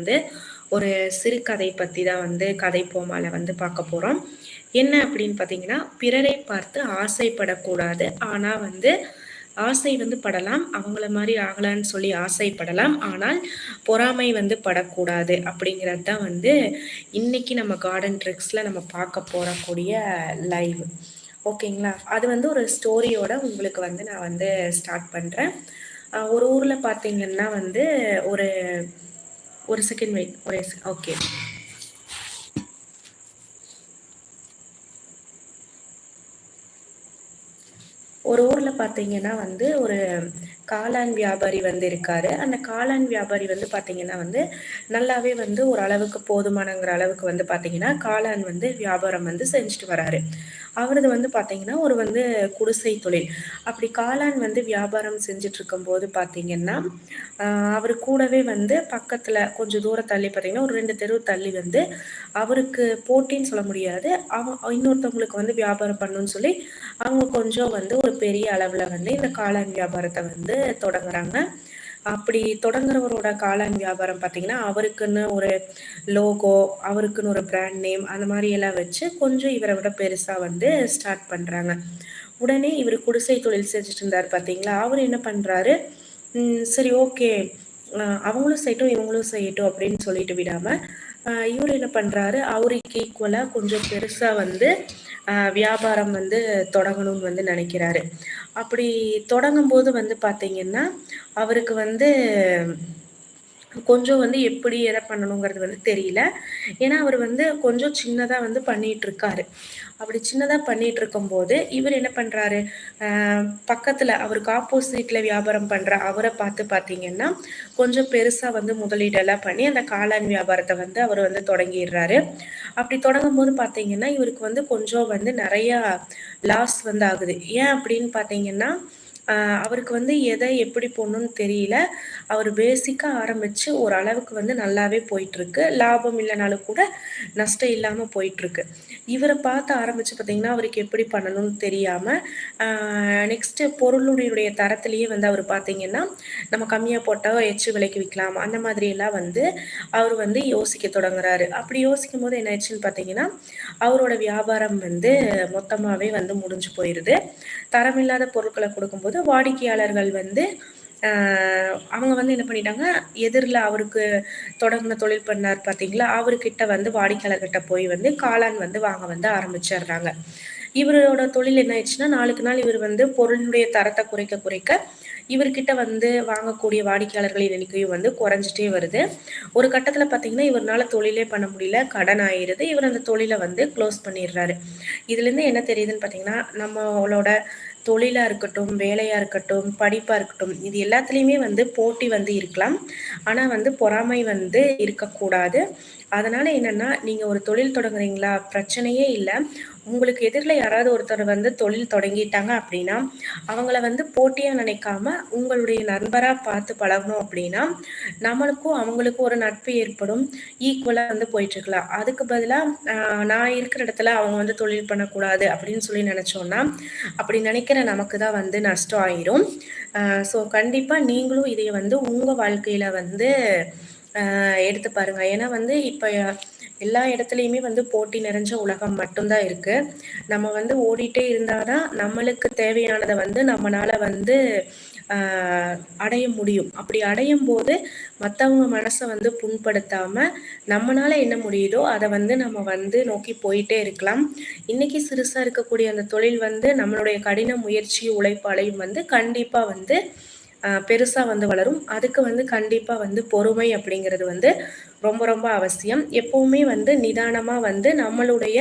வந்து ஒரு சிறுகதை பற்றி தான் வந்து கதை போமால வந்து பார்க்க போகிறோம் என்ன அப்படின்னு பார்த்தீங்கன்னா பிறரை பார்த்து ஆசைப்படக்கூடாது. ஆனால் வந்து ஆசை வந்து படலாம் அவங்கள மாதிரி ஆகலான்னு சொல்லி ஆசைப்படலாம். ஆனால் பொறாமை வந்து படக்கூடாது அப்படிங்கிறது தான் வந்து இன்னைக்கு நம்ம கார்டன் ட்ரிக்ஸில் நம்ம பார்க்க போகக்கூடிய லைவ் ஓகேங்களா? அது வந்து ஒரு ஸ்டோரியோட உங்களுக்கு வந்து நான் வந்து ஸ்டார்ட் பண்ணுறேன் ஒரு ஊரில் பார்த்தீங்கன்னா வந்து ஒரு ஒரு செகண்ட் வெயிட் ஒரே ஓகே ஒரு ஊரில் பார்த்தீங்கன்னா வந்து ஒரு காளான் வியாபாரி வந்து இருக்காரு. அந்த காளான் வியாபாரி வந்து பார்த்தீங்கன்னா வந்து நல்லாவே வந்து ஒரு அளவுக்கு போதுமானங்கிற அளவுக்கு வந்து பார்த்தீங்கன்னா காளான் வந்து வியாபாரம் வந்து செஞ்சுட்டு வராரு. அவரது வந்து பார்த்தீங்கன்னா ஒரு வந்து குடிசை தொழில். அப்படி காளான் வந்து வியாபாரம் செஞ்சுட்டு இருக்கும்போது பார்த்தீங்கன்னா அவர் கூடவே வந்து பக்கத்தில் கொஞ்சம் தூரம் தள்ளி பார்த்தீங்கன்னா ஒரு ரெண்டு தெரு தள்ளி வந்து அவருக்கு போட்டின்னு சொல்ல முடியாது. அவன் இன்னொருத்தவங்களுக்கு வந்து வியாபாரம் பண்ணுன்னு சொல்லி அவங்க கொஞ்சம் வந்து ஒரு பெரிய அளவில் வந்து இந்த காளான் வியாபாரத்தை வந்து தொடங்குறாங்க. அப்படி தொடங்குறவரோட காளான் வியாபாரம் பார்த்தீங்கன்னா அவருக்குன்னு ஒரு லோகோ அவருக்குன்னு ஒரு பிராண்ட் நேம் அந்த மாதிரி எல்லாம் வச்சு கொஞ்சம் இவரை விட பெருசாக வந்து ஸ்டார்ட் பண்ணுறாங்க உடனே இவர் குடிசை தொழில் செஞ்சுட்டு இருந்தார் பார்த்தீங்களா? அவர் என்ன பண்ணுறாரு சரி ஓகே அவங்களும் செய்யட்டும் இவங்களும் செய்யட்டும் அப்படின்னு சொல்லிட்டு விடாமல் இவர் என்ன பண்ணுறாரு அவருக்கு ஈக்குவலாக கொஞ்சம் பெருசாக வந்து வியாபாரம் வந்து தொடங்கணும்னு வந்து நினைக்கிறாரு. அப்படி தொடங்கும் போது வந்து பார்த்தீங்கன்னா அவருக்கு வந்து கொஞ்சம் வந்து எப்படி எதை பண்ணணுங்கிறது வந்து தெரியல. ஏன்னா அவர் வந்து கொஞ்சம் சின்னதாக வந்து பண்ணிட்டு இருக்காரு. அப்படி சின்னதாக பண்ணிட்டு இருக்கும்போது இவர் என்ன பண்ணுறாரு பக்கத்தில் அவருக்கு ஆப்போசிட்டில் வியாபாரம் பண்ணுற அவரை பார்த்து பார்த்தீங்கன்னா கொஞ்சம் பெருசாக வந்து முதலீடெல்லாம் பண்ணி அந்த காளான் வியாபாரத்தை வந்து அவர் வந்து தொடங்கிடுறாரு. அப்படி தொடங்கும் போது பார்த்தீங்கன்னா இவருக்கு வந்து கொஞ்சம் வந்து நிறையா லாஸ் வந்து ஆகுது. ஏன் அப்படின்னு பார்த்தீங்கன்னா அவருக்கு வந்து எதை எப்படி போடணும்னு தெரியல. அவர் பேசிக்காக ஆரம்பித்து ஒரு அளவுக்கு வந்து நல்லாவே போயிட்டுருக்கு. லாபம் இல்லைனாலும் கூட நஷ்டம் இல்லாமல் போயிட்டுருக்கு. இவரை பார்த்து ஆரம்பித்து பார்த்திங்கன்னா அவருக்கு எப்படி பண்ணணும்னு தெரியாமல் நெக்ஸ்ட்டு பொருளுடைய தரத்துலேயே வந்து அவர் பார்த்திங்கன்னா நம்ம கம்மியாக போட்டால் எச்சு விலைக்கு விற்கலாம் அந்த மாதிரியெல்லாம் வந்து அவர் வந்து யோசிக்க தொடங்குறாரு. அப்படி யோசிக்கும் போது என்ன ஆச்சுன்னு பார்த்தீங்கன்னா அவரோட வியாபாரம் வந்து மொத்தமாகவே வந்து முடிஞ்சு போயிடுது தரமில்லாத பொருட்களை கொடுக்கும்போது வாடிக்கையாளர்கள் வந்து அவங்க வந்து என்ன பண்ணிட்டாங்க எதிரில் அவருக்கு தொடங்கின தொழில் பண்ணார் பார்த்தீங்களா அவர்கிட்ட வந்து வாடிக்கையாளர்கிட்ட போய் வந்து காளான் வந்து வாங்க வந்து ஆரம்பிச்சிடுறாங்க. இவரோட தொழில் என்ன ஆயிடுச்சுன்னா நாளுக்கு நாள் இவர் வந்து பொருளுடைய தரத்தை குறைக்க குறைக்க இவர்கிட்ட வந்து வாங்கக்கூடிய வாடிக்கையாளர்களின் எண்ணிக்கையும் வந்து குறைஞ்சிட்டே வருது. ஒரு கட்டத்தில் பார்த்தீங்கன்னா இவரால் தொழிலே பண்ண முடியல கடன் ஆயிடுது இவர் அந்த தொழிலை வந்து க்ளோஸ் பண்ணிடுறாரு. இதுலேருந்து என்ன தெரியுதுன்னு பார்த்தீங்கன்னா நம்மளோட தொழிலாக இருக்கட்டும் வேலையாக இருக்கட்டும் படிப்பாக இருக்கட்டும் இது எல்லாத்துலேயுமே வந்து போட்டி வந்து இருக்கலாம். ஆனால் வந்து பொறாமை வந்து இருக்கக்கூடாது. அதனால் என்னென்னா நீங்கள் ஒரு தொழில் தொடங்குறீங்களா? பிரச்சனையே இல்லை. உங்களுக்கு எதிரில் யாராவது ஒருத்தர் வந்து தொழில் தொடங்கிட்டாங்க அப்படின்னா அவங்கள வந்து போட்டியாக நினைக்காம உங்களுடைய நண்பராக பார்த்து பழகணும் அப்படின்னா நம்மளுக்கும் அவங்களுக்கும் ஒரு நட்பு ஏற்படும். ஈக்குவலாக வந்து போயிட்டுருக்கலாம் அதுக்கு பதிலாக நான் இருக்கிற இடத்துல அவங்க வந்து தொழில் பண்ணக்கூடாது அப்படின்னு சொல்லி நினச்சோன்னா அப்படி நினைக்கிற நமக்கு தான் வந்து நஷ்டம் ஆயிரும். ஸோ கண்டிப்பாக நீங்களும் இதை வந்து உங்கள் வாழ்க்கையில் வந்து எடுத்து பாருங்க. ஏன்னா வந்து இப்போ எல்லா இடத்துலையுமே வந்து போட்டி நிறைஞ்ச உலகம் மட்டும்தான் இருக்கு. நம்ம வந்து ஓடிட்டே இருந்தாதான் நம்மளுக்கு தேவையானதை வந்து நம்மளால வந்து அடைய முடியும். அப்படி அடையும் போது மற்றவங்க மனசை வந்து புண்படுத்தாம நம்மளால என்ன முடியுதோ அதை வந்து நம்ம வந்து நோக்கி போயிட்டே இருக்கலாம். இன்னைக்கு சிறுசா இருக்கக்கூடிய அந்த தொழில் வந்து நம்மளுடைய கடின முயற்சி உழைப்பாலையும் வந்து கண்டிப்பா வந்து பெருசாக வந்து வளரும். அதுக்கு வந்து கண்டிப்பாக வந்து பொறுமை அப்படிங்கிறது வந்து ரொம்ப ரொம்ப அவசியம். எப்போவுமே வந்து நிதானமாக வந்து நம்மளுடைய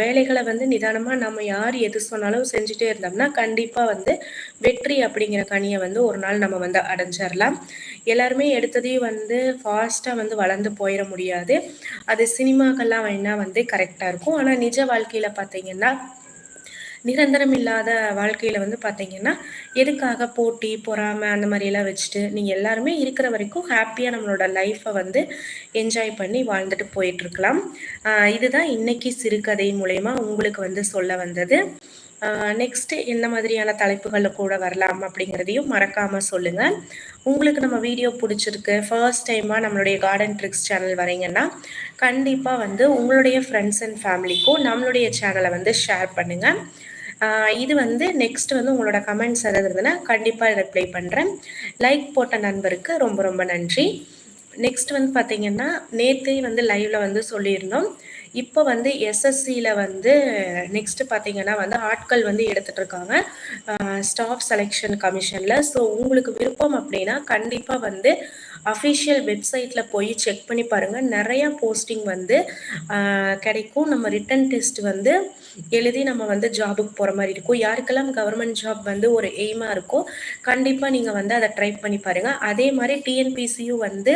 வேலைகளை வந்து நிதானமாக நம்ம யார் எது சொன்னாலும் செஞ்சுட்டே இருந்தோம்னா கண்டிப்பாக வந்து வெற்றி அப்படிங்கிற கனியை வந்து ஒரு நாள் நம்ம வந்து அடைஞ்சிடலாம் எல்லாருமே எடுத்ததையும் வந்து ஃபாஸ்ட்டாக வந்து வளர்ந்து போயிட முடியாது. அது சினிமாக்கெல்லாம் வேணால் வந்து கரெக்டாக இருக்கும். ஆனால் நிஜ வாழ்க்கையில் பார்த்தீங்கன்னா நிரந்தரம் இல்லாத வாழ்க்கையில் வந்து பார்த்தீங்கன்னா எதுக்காக போட்டி பொறாமை அந்த மாதிரியெல்லாம் வச்சுட்டு நீங்கள் எல்லாருமே இருக்கிற வரைக்கும் ஹாப்பியாக நம்மளோட லைஃப்பை வந்து என்ஜாய் பண்ணி வாழ்ந்துட்டு போயிட்டுருக்கலாம். இதுதான் இன்னைக்கு சிறுகதை மூலயமா உங்களுக்கு வந்து சொல்ல வந்தது. நெக்ஸ்ட்டு என்ன மாதிரியான தலைப்புகளில் கூட வரலாம் அப்படிங்கிறதையும் மறக்காமல் சொல்லுங்கள் உங்களுக்கு நம்ம வீடியோ பிடிச்சிருக்கு ஃபர்ஸ்ட் டைமாக நம்மளுடைய கார்டன் ட்ரிக்ஸ் சேனல் வரீங்கன்னா கண்டிப்பாக வந்து உங்களுடைய ஃப்ரெண்ட்ஸ் அண்ட் ஃபேமிலிக்கும் நம்மளுடைய சேனலை வந்து ஷேர் பண்ணுங்கள் இது வந்து நெக்ஸ்ட் வந்து உங்களோட கமெண்ட்ஸ் எதாவது இருந்ததுன்னா கண்டிப்பாக ரிப்ளை பண்ணுறேன் லைக் போட்ட நண்பருக்கு ரொம்ப ரொம்ப நன்றி. நெக்ஸ்ட் வந்து பார்த்தீங்கன்னா நேற்றே வந்து லைவில் வந்து சொல்லியிருந்தோம். இப்போ வந்து எஸ்எஸ்சியில் வந்து நெக்ஸ்ட் பார்த்தீங்கன்னா வந்து ஆட்கள் வந்து எடுத்துகிட்டு இருக்காங்க. ஸ்டாஃப் செலெக்ஷன் கமிஷனில் ஸோ உங்களுக்கு விருப்பம் அப்படின்னா கண்டிப்பாக வந்து அஃபிஷியல் வெப்சைட்டில் போய் செக் பண்ணி பாருங்கள் நிறையா போஸ்டிங் வந்து கிடைக்கும். நம்ம ரிட்டன் டெஸ்ட் வந்து எழுதி நம்ம வந்து ஜாபுக்கு போகிற மாதிரி இருக்கும். யாருக்கெல்லாம் கவர்மெண்ட் ஜாப் வந்து ஒரு எய்மாக இருக்கோ கண்டிப்பாக நீங்கள் வந்து அதை ட்ரை பண்ணி பாருங்கள் அதே மாதிரி டிஎன்பிசியும் வந்து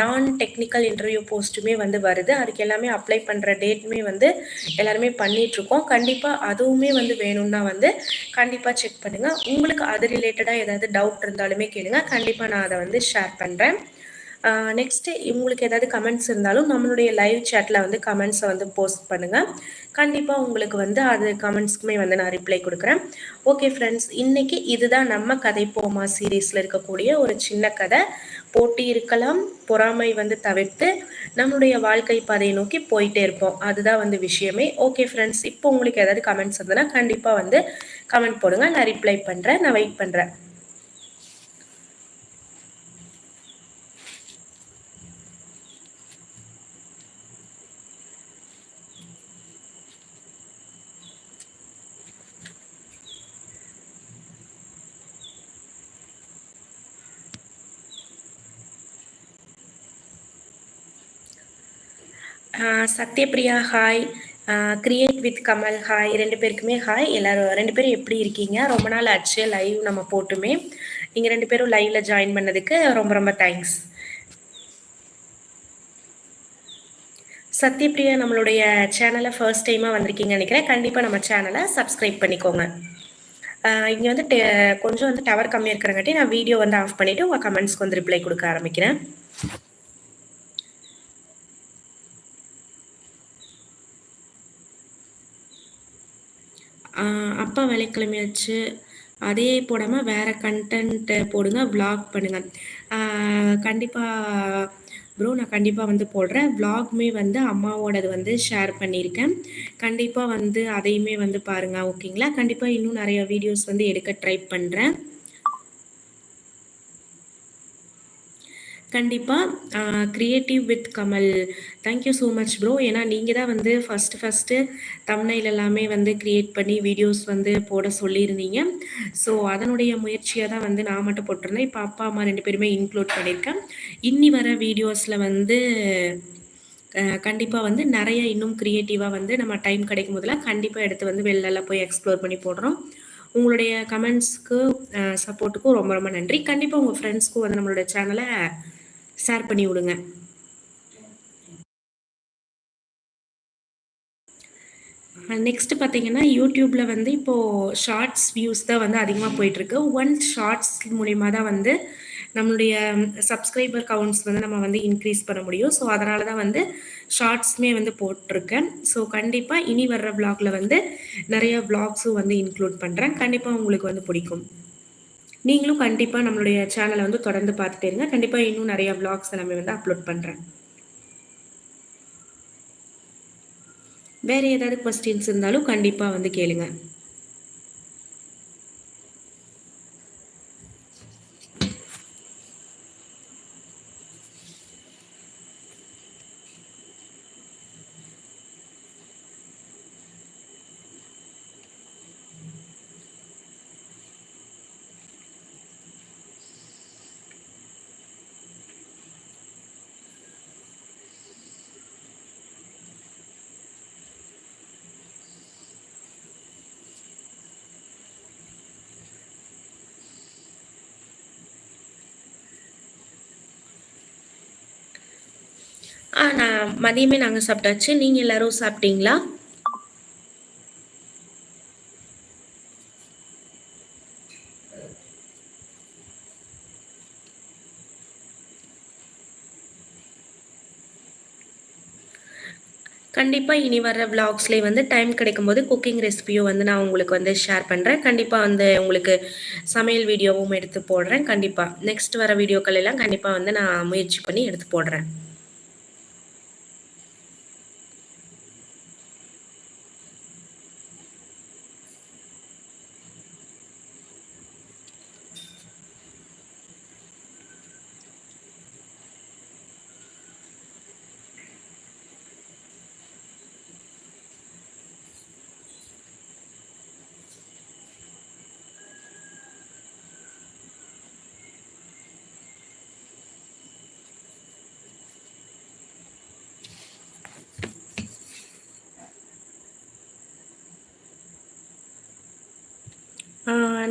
நான் டெக்னிக்கல் இன்டர்வியூ போஸ்ட்டுமே வந்து வருது. அதுக்கு எல்லாமே அப்ளை பண்ணுற டேட்டுமே வந்து எல்லாருமே பண்ணிகிட்ருக்கோம் கண்டிப்பாக அதுவுமே வந்து வேணும்னா வந்து கண்டிப்பாக செக் பண்ணுங்கள் உங்களுக்கு அது ரிலேட்டடாக ஏதாவது டவுட் இருந்தாலுமே கேளுங்க. கண்டிப்பாக நான் அதை வந்து ஷேர் பண்ணுறேன் நெக்ஸ்ட்டு உங்களுக்கு ஏதாவது கமெண்ட்ஸ் இருந்தாலும் நம்மளுடைய லைவ் சேட்டில் வந்து கமெண்ட்ஸை வந்து போஸ்ட் பண்ணுங்கள் கண்டிப்பாக உங்களுக்கு வந்து அது கமெண்ட்ஸ்க்குமே வந்து நான் ரிப்ளை கொடுக்குறேன். ஓகே ஃப்ரெண்ட்ஸ் இன்றைக்கி இதுதான் நம்ம கதை போமா சீரீஸில் இருக்கக்கூடிய ஒரு சின்ன கதை. போட்டி இருக்கலாம் பொறாமை வந்து தவிர்த்து நம்மளுடைய வாழ்க்கை பாதையை நோக்கி போயிட்டே இருப்போம். அதுதான் வந்து விஷயமே. ஓகே ஃப்ரெண்ட்ஸ் இப்போ உங்களுக்கு ஏதாவது கமெண்ட்ஸ் இருந்ததுன்னா கண்டிப்பாக வந்து கமெண்ட் போடுங்க. நான் ரிப்ளை பண்ணுறேன் நான் வெயிட் பண்ணுறேன் Sathyapriya hi create with Kamal hi ரெண்டு பேருக்குமே ஹாய் எல்லோரும் ரெண்டு பேரும் எப்படி இருக்கீங்க? ரொம்ப நாள் ஆச்சு லைவ் நம்ம போட்டுமே. நீங்கள் ரெண்டு பேரும் லைவ்ல ஜாயின் பண்ணதுக்கு ரொம்ப ரொம்ப தேங்க்ஸ் சத்யபிரியா நம்மளுடைய சேனலை ஃபர்ஸ்ட் டைமாக வந்திருக்கீங்கன்னு நினைக்கிறேன். கண்டிப்பாக நம்ம சேனலை சப்ஸ்கிரைப் பண்ணிக்கோங்க. இங்கே வந்து கொஞ்சம் வந்து டவர் கம்மியாக இருக்கிறங்காட்டி நான் வீடியோ வந்து ஆஃப் பண்ணிவிட்டு உங்கள் கமெண்ட்ஸ்க்கு வந்து ரிப்ளை கொடுக்க ஆரம்பிக்கிறேன். அப்பா ஆச்சு அதே போடாமல் வேறு கண்டென்ட்டை போடுங்க வ்ளாக் பண்ணுங்கள் கண்டிப்பாக ப்ரோ நான் கண்டிப்பாக வந்து போடுறேன். வ்ளாகுமே வந்து அம்மாவோடது வந்து ஷேர் பண்ணியிருக்கேன். கண்டிப்பாக வந்து அதையுமே வந்து பாருங்கள் ஓகேங்களா கண்டிப்பாக இன்னும் நிறைய வீடியோஸ் வந்து எடுக்க ட்ரை பண்ணுறேன் கண்டிப்பாக creative with Kamal. Thank you so much bro ஏன்னா நீங்கள் தான் வந்து ஃபஸ்ட்டு ஃபஸ்ட்டு தமிழில் எல்லாமே வந்து க்ரியேட் பண்ணி வீடியோஸ் வந்து போட சொல்லியிருந்தீங்க. ஸோ அதனுடைய முயற்சியாக தான் வந்து நான் மட்டும் போட்டிருந்தேன். இப்போ அப்பா அம்மா ரெண்டு பேருமே இன்க்ளூட் பண்ணியிருக்கேன். இன்னி வர வீடியோஸில் வந்து கண்டிப்பாக வந்து நிறைய இன்னும் க்ரியேட்டிவாக வந்து நம்ம டைம் கிடைக்கும் போதெல்லாம் கண்டிப்பாக எடுத்து வந்து வெளிலலாம் போய் எக்ஸ்ப்ளோர் பண்ணி போடுறோம். உங்களுடைய கமெண்ட்ஸ்க்கு சப்போர்ட்டுக்கும் ரொம்ப ரொம்ப நன்றி. கண்டிப்பாக உங்கள் ஃப்ரெண்ட்ஸ்க்கும் வந்து நம்மளோட சேனலை ஷேர் பண்ணி விடுங்க. நெக்ஸ்ட் பார்த்தீங்கன்னா யூடியூப்பில் வந்து இப்போது ஷார்ட்ஸ் வியூஸ் தான் வந்து அதிகமாக போயிட்டுருக்கு. ஒன் ஷார்ட்ஸ் மூலிமா தான் வந்து நம்மளுடைய சப்ஸ்கிரைபர் கவுண்ட்ஸ் வந்து நம்ம வந்து இன்க்ரீஸ் பண்ண முடியும். ஸோ அதனால தான் வந்து ஷார்ட்ஸுமே வந்து போட்டிருக்கேன். ஸோ கண்டிப்பாக இனி வர்ற வ்ளாகில் வந்து நிறைய விளாக்ஸும் வந்து இன்க்ளூட் பண்ணுறேன் கண்டிப்பாக உங்களுக்கு வந்து பிடிக்கும். நீங்களும் கண்டிப்பாக நம்மளுடைய சேனலை வந்து தொடர்ந்து பார்த்துட்டே இருங்க. கண்டிப்பாக இன்னும் நிறைய விளாக்ஸ் எல்லாமே வந்து அப்லோட் பண்ணுறேன் வேறு ஏதாவது கொஸ்டின்ஸ் இருந்தாலும் கண்டிப்பாக வந்து கேளுங்கள் ஆ நான் மதியமே நாங்கள் சாப்பிட்டாச்சு. நீங்கள் எல்லாரும் சாப்பிட்டீங்களா? கண்டிப்பாக இனி வர விளாக்ஸ்லேயே வந்து டைம் கிடைக்கும்போது குக்கிங் ரெசிபியும் வந்து நான் உங்களுக்கு வந்து ஷேர் பண்ணுறேன் கண்டிப்பாக வந்து உங்களுக்கு சமையல் வீடியோவும் எடுத்து போடுறேன். கண்டிப்பாக நெக்ஸ்ட் வர வீடியோக்கள் எல்லாம் கண்டிப்பாக வந்து நான் முயற்சி பண்ணி எடுத்து போடுறேன்.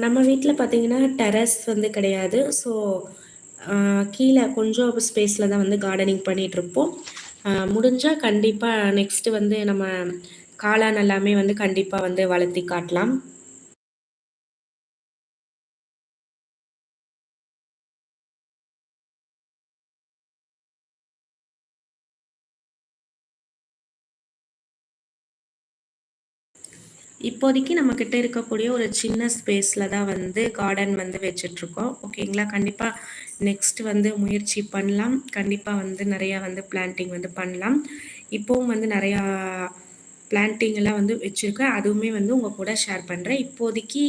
நம்ம வீட்டில் பார்த்தீங்கன்னா டெரஸ் வந்து கிடையாது. ஸோ கீழே கொஞ்சம் ஸ்பேஸில் தான் வந்து கார்டனிங் பண்ணிகிட்ருப்போம் முடிஞ்சால் கண்டிப்பாக நெக்ஸ்ட்டு வந்து நம்ம காளான் எல்லாமே வந்து கண்டிப்பாக வந்து வளர்த்தி காட்டலாம். இப்போதைக்கு நம்மக்கிட்ட இருக்கக்கூடிய ஒரு சின்ன ஸ்பேஸில் தான் வந்து கார்டன் வந்து வச்சிட்ருக்கோம். ஓகேங்களா? கண்டிப்பாக நெக்ஸ்ட் வந்து முயற்சி பண்ணலாம். கண்டிப்பாக வந்து நிறையா வந்து பிளான்டிங் வந்து பண்ணலாம். இப்போவும் வந்து நிறையா பிளான்டிங் எல்லாம் வந்து வச்சுருக்கேன். அதுவுமே வந்து உங்கள் கூட ஷேர் பண்ணுறேன் இப்போதைக்கு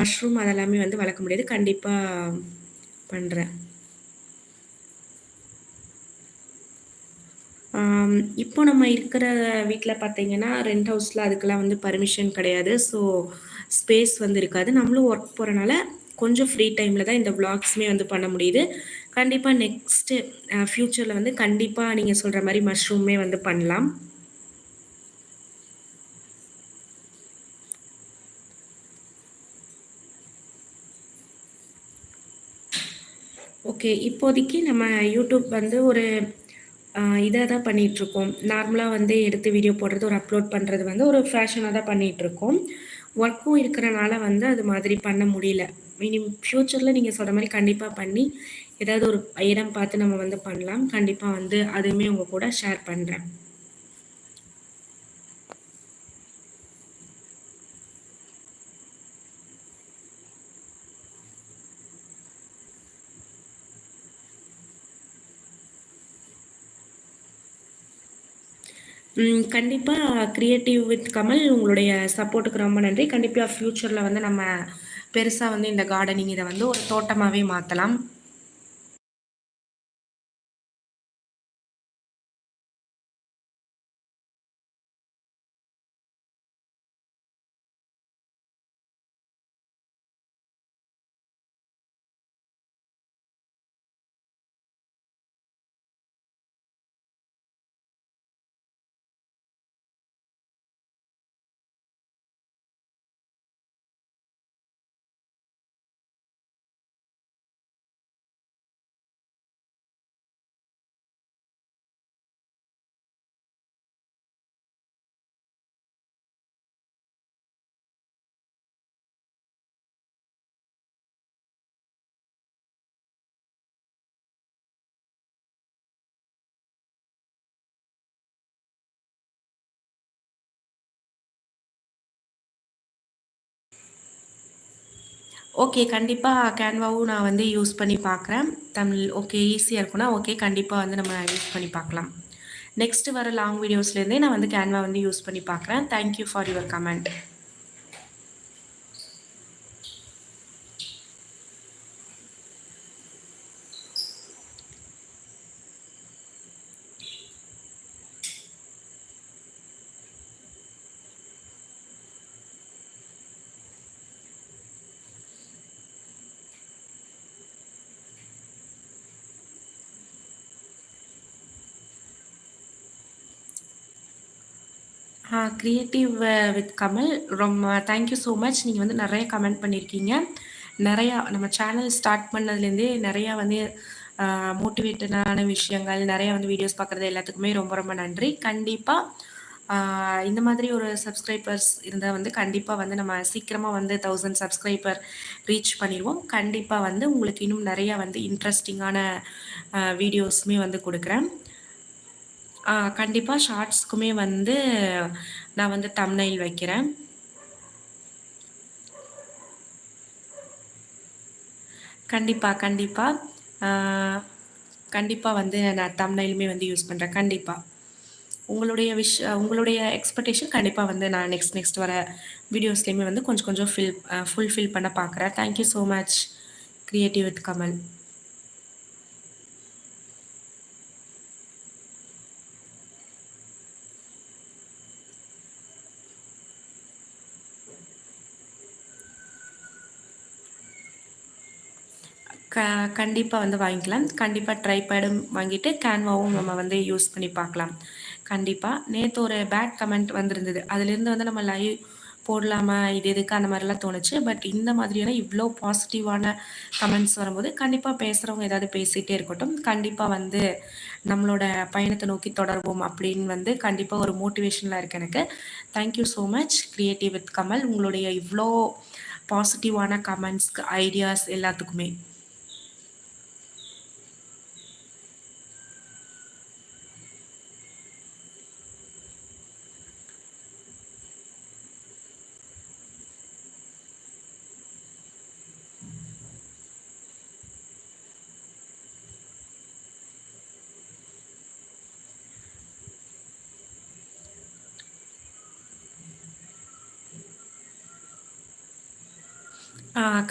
மஷ்ரூம் அதெல்லாமே வந்து வளர்க்க முடியாது. கண்டிப்பாக பண்ணுறேன் இப்போ நம்ம இருக்கிற வீட்டில் பார்த்தீங்கன்னா ரெண்ட் ஹவுஸில் அதுக்கெல்லாம் வந்து பர்மிஷன் கிடையாது. ஸோ ஸ்பேஸ் வந்து இருக்காது. நம்மளும் ஒர்க் போகிறனால கொஞ்சம் ஃப்ரீ டைமில் தான் இந்த விளாக்ஸுமே வந்து பண்ண முடியுது. கண்டிப்பாக நெக்ஸ்ட்டு ஃப்யூச்சரில் வந்து கண்டிப்பாக நீங்கள் சொல்கிற மாதிரி மஷ்ரூமே வந்து பண்ணலாம். ஓகே இப்போதைக்கு நம்ம யூடியூப் வந்து ஒரு இதாக தான் பண்ணிகிட்ருக்கோம் நார்மலாக வந்து எடுத்து வீடியோ போடுறது ஒரு அப்லோட் பண்ணுறது வந்து ஒரு ஃபேஷனாக தான் பண்ணிகிட்ருக்கோம் ஒர்க்கும் இருக்கிறனால வந்து அது மாதிரி பண்ண முடியல. இனி ஃப்யூச்சரில் நீங்கள் சொல்கிற மாதிரி கண்டிப்பாக பண்ணி ஏதாவது ஒரு இடம் பார்த்து நம்ம வந்து பண்ணலாம். கண்டிப்பாக வந்து அதுவுமே உங்கள் கூட ஷேர் பண்ணுறேன் கண்டிப்பாக க்ரியேட்டிவ் வித் கமல் உங்களுடைய சப்போர்ட்டுக்கு ரொம்ப நன்றி. கண்டிப்பாக ஃப்யூச்சரில் வந்து நம்ம பெருசாக வந்து இந்த கார்டனிங் இதை வந்து ஒரு தோட்டமாகவே மாற்றலாம் ஓகே கண்டிப்பாக கேன்வாவும் நான் வந்து யூஸ் பண்ணி பார்க்குறேன் தமிழ் ஓகே ஈஸியாக இருக்கும்னா ஓகே கண்டிப்பாக வந்து நம்ம யூஸ் பண்ணி பார்க்கலாம் நெக்ஸ்ட் வர லாங் வீடியோஸ்லேருந்தே நான் வந்து கேன்வா வந்து யூஸ் பண்ணி பார்க்குறேன் thank you for your comment creative with Kamal ரொம்ப தேங்க்யூ ஸோ மச் நீங்கள் வந்து நிறைய கமெண்ட் பண்ணியிருக்கீங்க நிறையா நம்ம சேனல் ஸ்டார்ட் பண்ணதுலேருந்தே நிறையா வந்து மோட்டிவேட்டடான விஷயங்கள் நிறையா வந்து வீடியோஸ் பார்க்குறது எல்லாத்துக்குமே ரொம்ப ரொம்ப நன்றி. கண்டிப்பாக இந்த மாதிரி ஒரு சப்ஸ்கிரைபர்ஸ் இருந்தால் வந்து கண்டிப்பாக வந்து நம்ம சீக்கிரமாக வந்து தௌசண்ட் சப்ஸ்கிரைபர் ரீச் பண்ணிடுவோம். கண்டிப்பாக வந்து உங்களுக்கு இன்னும் நிறையா வந்து இன்ட்ரெஸ்டிங்கான வீடியோஸுமே வந்து கொடுக்குறேன். கண்டிப்பாக ஷார்ட்ஸ்க்குமே வந்து நான் வந்து தம்னைல் வைக்கிறேன். கண்டிப்பாக கண்டிப்பாக கண்டிப்பாக வந்து நான் தம்னைலுமே வந்து யூஸ் பண்ணுறேன் கண்டிப்பாக உங்களுடைய விஷ் உங்களுடைய எக்ஸ்பெக்டேஷன் கண்டிப்பாக வந்து நான் நெக்ஸ்ட் நெக்ஸ்ட் வர வீடியோஸ்லேயுமே வந்து கொஞ்சம் கொஞ்சம் ஃபில் ஃபுல்ஃபில் பண்ண பார்க்குறேன் thank you so much creative with Kamal க கண்டிப்பாக வந்து வாங்கிக்கலாம். கண்டிப்பாக ட்ரைபேடும் வாங்கிட்டு கேன்வாவும் நம்ம வந்து யூஸ் பண்ணி பார்க்கலாம். கண்டிப்பாக நேற்று ஒரு பேட் கமெண்ட் வந்திருந்தது. அதுலேருந்து வந்து நம்ம லைவ் போடலாமா? இது எதுக்கு? அந்த மாதிரிலாம் தோணுச்சு. பட் இந்த மாதிரியான இவ்வளோ பாசிட்டிவான கமெண்ட்ஸ் வரும்போது கண்டிப்பாக பேசுகிறவங்க ஏதாவது பேசிகிட்டே இருக்கட்டும். கண்டிப்பாக வந்து நம்மளோட பயணத்தை நோக்கி தொடர்வோம் அப்படின்னு வந்து கண்டிப்பாக ஒரு மோட்டிவேஷனில் இருக்குது எனக்கு. Thank you so much creative with Kamal உங்களுடைய இவ்வளோ பாசிட்டிவான கமெண்ட்ஸ்க்கு ஐடியாஸ் எல்லாத்துக்குமே.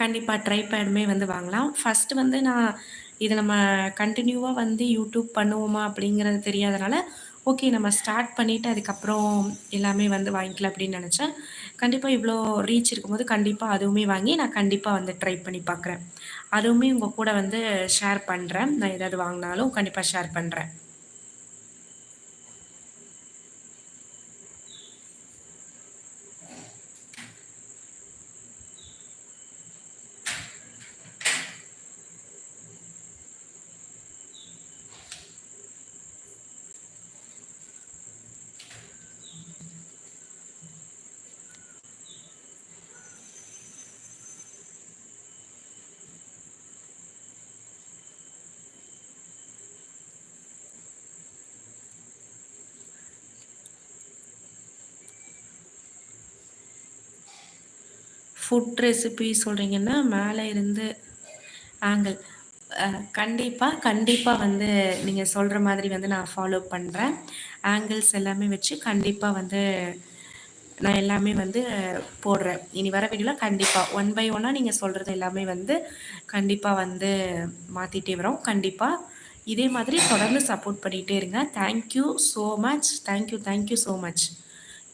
கண்டிப்பாக ட்ரைபேடுமே வந்து வாங்கலாம். ஃபஸ்ட்டு வந்து நான் இதை நம்ம கண்டினியூவாக வந்து யூடியூப் பண்ணுவோமா அப்படிங்கிறது தெரியாதனால ஓகே நம்ம ஸ்டார்ட் பண்ணிவிட்டு அதுக்கப்புறம் எல்லாமே வந்து வாங்கிக்கலாம் அப்படின்னு நினச்சேன். கண்டிப்பாக இவ்வளோ ரீச் இருக்கும்போது கண்டிப்பாக அதுவுமே வாங்கி நான் கண்டிப்பாக வந்து ட்ரை பண்ணி பார்க்குறேன் அதுவுமே உங்கள் கூட வந்து ஷேர் பண்ணுறேன் நான் ஏதாவது வாங்கினாலும் கண்டிப்பாக ஷேர் பண்ணுறேன் ஃபுட் ரெசிபி சொல்கிறீங்கன்னா மேலே இருந்து ஆங்கிள் கண்டிப்பாக கண்டிப்பாக வந்து நீங்கள் சொல்கிற மாதிரி வந்து நான் ஃபாலோ பண்ணுறேன் ஆங்கிள்ஸ் எல்லாமே வச்சு கண்டிப்பாக வந்து நான் எல்லாமே வந்து போடுறேன். இனி வர வீடியோவில் கண்டிப்பாக ஒன் பை ஒன்னாக நீங்கள் சொல்கிறது எல்லாமே வந்து கண்டிப்பாக வந்து மாற்றிட்டே வரோம். கண்டிப்பாக இதே மாதிரி தொடர்ந்து சப்போர்ட் பண்ணிகிட்டே இருங்க. Thank you so much thank you thank you so much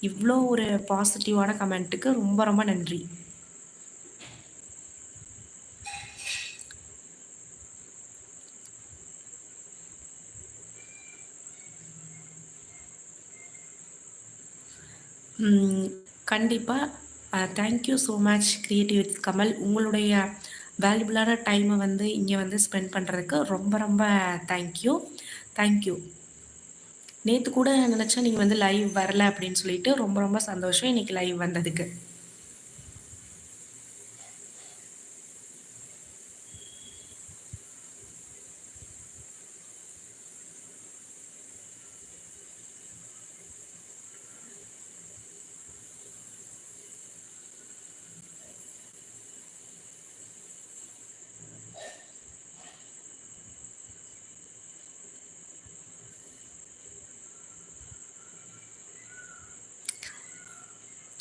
இவ்வளோ ஒரு பாசிட்டிவான கமெண்ட்டுக்கு ரொம்ப ரொம்ப நன்றி. கண்டிப்பாக thank you so much creative with Kamal. உங்களுடைய வேல்யூபிளான டைமை வந்து இங்கே வந்து ஸ்பெண்ட் பண்ணுறதுக்கு ரொம்ப ரொம்ப தேங்க்யூ தேங்க்யூ நேற்று கூட நினச்சா நீங்கள் வந்து லைவ் வரல அப்படின்னு சொல்லிட்டு ரொம்ப ரொம்ப சந்தோஷம். இன்றைக்கி லைவ் வந்ததுக்கு.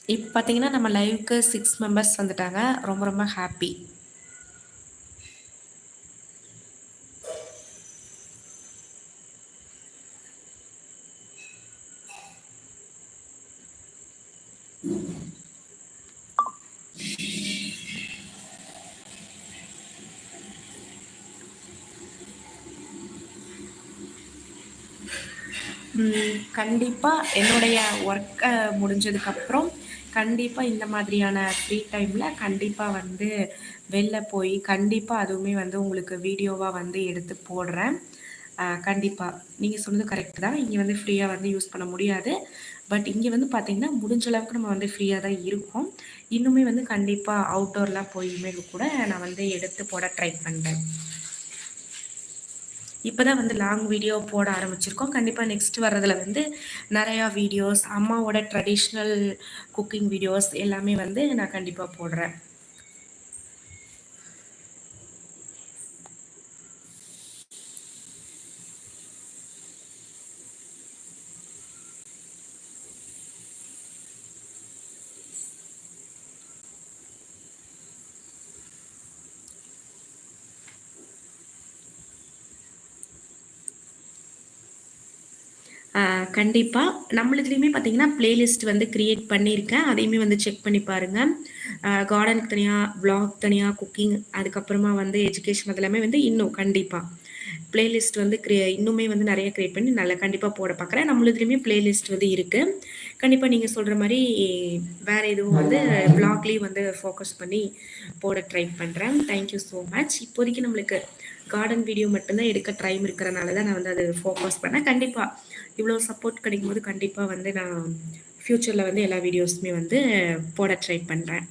இப்போ பார்த்தீங்கன்னா நம்ம லைவுக்கு சிக்ஸ் மெம்பர்ஸ் வந்துட்டாங்க. ரொம்ப ரொம்ப ஹாப்பி கண்டிப்பாக என்னுடைய ஒர்க்கை முடிஞ்சதுக்கப்புறம் கண்டிப்பாக இந்த மாதிரியான ஃப்ரீ டைமில் கண்டிப்பாக வந்து வெளில போய் கண்டிப்பாக அதுவுமே வந்து உங்களுக்கு வீடியோவாக வந்து எடுத்து போடுறேன். கண்டிப்பாக நீங்கள் சொன்னது கரெக்ட் தான். இங்கே வந்து ஃப்ரீயாக வந்து யூஸ் பண்ண முடியாது. பட் இங்கே வந்து பார்த்திங்கன்னா முடிஞ்ச அளவுக்கு நம்ம வந்து ஃப்ரீயாக தான் இருக்கும். இன்னுமே வந்து கண்டிப்பாக அவுட்டோர்லாம் போயுமே கூட நான் வந்து எடுத்து போட ட்ரை பண்ணுறேன் இப்போ தான் வந்து லாங் வீடியோ போட ஆரம்பிச்சிருக்கோம். கண்டிப்பாக நெக்ஸ்ட் வர்றதில் வந்து நிறையா வீடியோஸ் அம்மாவோட ட்ரெடிஷ்னல் குக்கிங் வீடியோஸ் எல்லாமே வந்து நான் கண்டிப்பாக போடுறேன். கண்டிப்பாக நம்மளுதுலேயுமே பார்த்தீங்கன்னா பிளேலிஸ்ட் வந்து க்ரியேட் பண்ணியிருக்கேன். அதையுமே வந்து செக் பண்ணி பாருங்கள் கார்டனுக்கு தனியாக வ்ளாக் தனியாக குக்கிங் அதுக்கப்புறமா வந்து எஜுகேஷன் அதெல்லாமே வந்து இன்னும் கண்டிப்பாக பிளேலிஸ்ட் வந்து க்ரியே இன்னுமே வந்து நிறைய க்ரியேட் பண்ணி நல்லா கண்டிப்பாக போட பார்க்குறேன் நம்மளுதுலேயுமே பிளேலிஸ்ட் வந்து இருக்குது கண்டிப்பாக நீங்கள் சொல்கிற மாதிரி வேறு எதுவும் வந்து வ்ளாக்லேயும் வந்து ஃபோக்கஸ் பண்ணி போட ட்ரை பண்ணுறேன் தேங்க்யூ ஸோ மச் இப்போதைக்கு நம்மளுக்கு கார்டன் வீடியோ மட்டும்தான் எடுக்க டைம் இருக்கிறனால தான் நான் வந்து அது ஃபோக்கஸ் பண்ணேன். கண்டிப்பாக இவ்வளோ சப்போர்ட் கிடைக்கும் போது கண்டிப்பாக வந்து நான் ஃப்யூச்சரில் வந்து எல்லா வீடியோஸுமே வந்து போட ட்ரை பண்ணுறேன்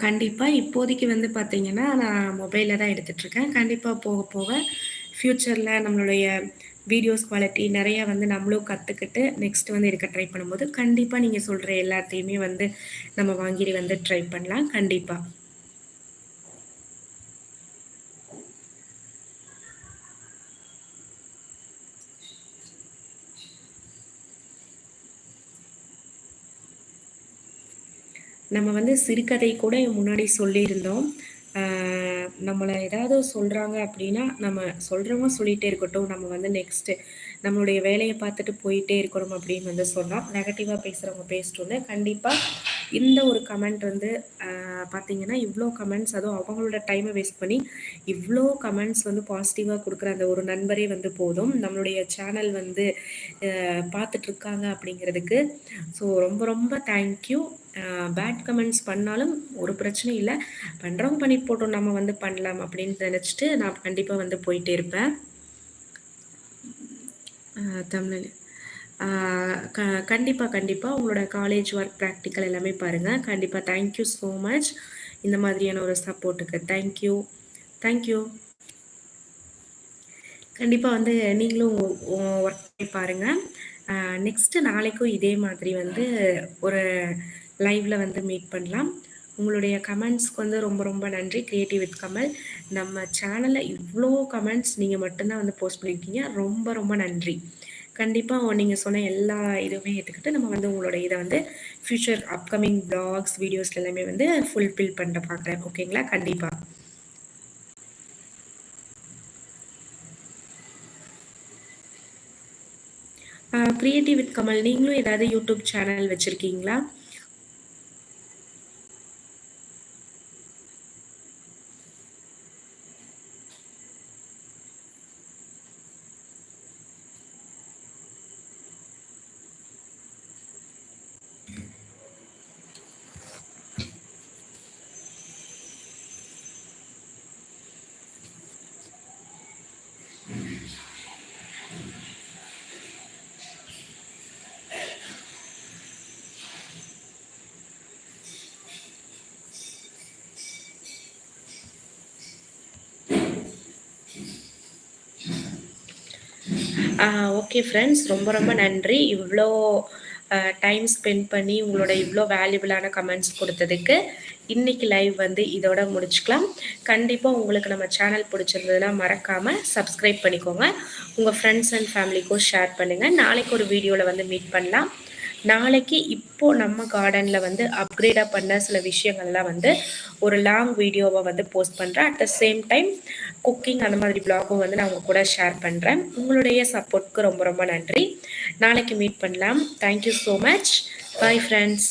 கண்டிப்பாக இப்போதைக்கு வந்து பார்த்தீங்கன்னா, நான் மொபைலில் தான் எடுத்துட்ருக்கேன் கண்டிப்பாக போக போக ஃப்யூச்சரில் நம்மளுடைய வீடியோஸ் குவாலிட்டி நிறையா வந்து நம்மளும் கற்றுக்கிட்டு நெக்ஸ்ட் வந்து இருக்க ட்ரை பண்ணும்போது, கண்டிப்பாக நீங்கள் சொல்கிற எல்லாத்தையுமே வந்து நம்ம வாங்கி வந்து ட்ரை பண்ணலாம். கண்டிப்பாக. நம்ம வந்து சிறுகதை கூட முன்னாடி சொல்லியிருந்தோம். நம்மளை ஏதாவது சொல்கிறாங்க அப்படின்னா நம்ம சொல்கிறவங்க சொல்லிகிட்டே இருக்கட்டும். நம்ம வந்து நெக்ஸ்ட்டு நம்மளுடைய வேலையை பார்த்துட்டு போயிட்டே இருக்கணும் அப்படின்னு வந்து சொன்னால் நெகட்டிவாக பேசுகிறவங்க பேசிட்டு கண்டிப்பாக இந்த ஒரு கமெண்ட் வந்து பார்த்தீங்கன்னா இவ்வளோ கமெண்ட்ஸ் அதுவும் அவங்களோட டைமை வேஸ்ட் பண்ணி இவ்வளோ கமெண்ட்ஸ் வந்து பாசிட்டிவாக கொடுக்குற அந்த ஒரு நண்பரே வந்து போதும். நம்மளுடைய சேனல் வந்து பார்த்துட்ருக்காங்க அப்படிங்கிறதுக்கு. ஸோ ரொம்ப ரொம்ப தேங்க்யூ பேட் கமெண்ட்ஸ் பண்ணாலும் ஒரு பிரச்சனையும் இல்லை. பண்ணுறவங்க பண்ணி போட்டோம் நம்ம வந்து பண்ணலாம் அப்படின்னு நினச்சிட்டு நான் கண்டிப்பாக வந்து போயிட்டே இருப்பேன். தமிழ். க கண்டிப்பாக கண்டிப்பாக உங்களோட காலேஜ் ஒர்க் ப்ராக்டிக்கல் எல்லாமே பாருங்கள் கண்டிப்பாக தேங்க்யூ ஸோ மச் இந்த மாதிரியான ஒரு சப்போர்ட்டுக்கு தேங்க்யூ தேங்க்யூ கண்டிப்பாக வந்து நீங்களும் ஒர்க் பண்ணி பாருங்கள் நெக்ஸ்ட்டு நாளைக்கும் இதே மாதிரி வந்து ஒரு லைவில் வந்து மீட் பண்ணலாம். உங்களுடைய கமெண்ட்ஸ்க்கு வந்து ரொம்ப ரொம்ப நன்றி. கிரியேட்டிவ் வித் கமல் நம்ம சேனலில் இவ்வளோ கமெண்ட்ஸ் நீங்கள் மட்டும்தான் வந்து போஸ்ட் பண்ணியிருக்கீங்க ரொம்ப ரொம்ப நன்றி. கண்டிப்பாக நீங்கள் சொன்ன எல்லா இதுவுமே எடுத்துக்கிட்டு நம்ம வந்து உங்களோட இதை வந்து ஃப்யூச்சர் அப்கமிங் பிளாக்ஸ் வீடியோஸ் எல்லாமே வந்து ஃபுல்ஃபில் பண்ண பார்க்குறேன் ஓகேங்களா கண்டிப்பாக க்ரியேட்டிவ் வித் கமல் நீங்களும் ஏதாவது யூடியூப் சேனல் வச்சுருக்கீங்களா? ஓகே ஃப்ரெண்ட்ஸ் ரொம்ப ரொம்ப நன்றி. இவ்வளோ டைம் ஸ்பெண்ட் பண்ணி உங்களோட இவ்வளோ வேல்யூபிளான கமெண்ட்ஸ் கொடுத்ததுக்கு. இன்றைக்கி லைவ் வந்து இதோட முடிச்சுக்கலாம். கண்டிப்பாக உங்களுக்கு நம்ம சேனல் பிடிச்சிருந்ததுன்னா மறக்காமல் சப்ஸ்கிரைப் பண்ணிக்கோங்க. உங்கள் ஃப்ரெண்ட்ஸ் அண்ட் ஃபேமிலிக்கும் ஷேர் பண்ணுங்கள் நாளைக்கு ஒரு வீடியோவில் வந்து மீட் பண்ணலாம். நாளைக்கு இப்போது நம்ம கார்டனில் வந்து அப்கிரேடாக பண்ண சில விஷயங்கள்லாம் வந்து ஒரு லாங் வீடியோவை வந்து போஸ்ட் பண்ணுறேன் at the same time cooking அந்த மாதிரி பிளாகும் வந்து நான் உங்கள் கூட ஷேர் பண்ணுறேன் உங்களுடைய சப்போர்ட்க்கு ரொம்ப ரொம்ப நன்றி. நாளைக்கு மீட் பண்ணலாம். Thank you so much bye friends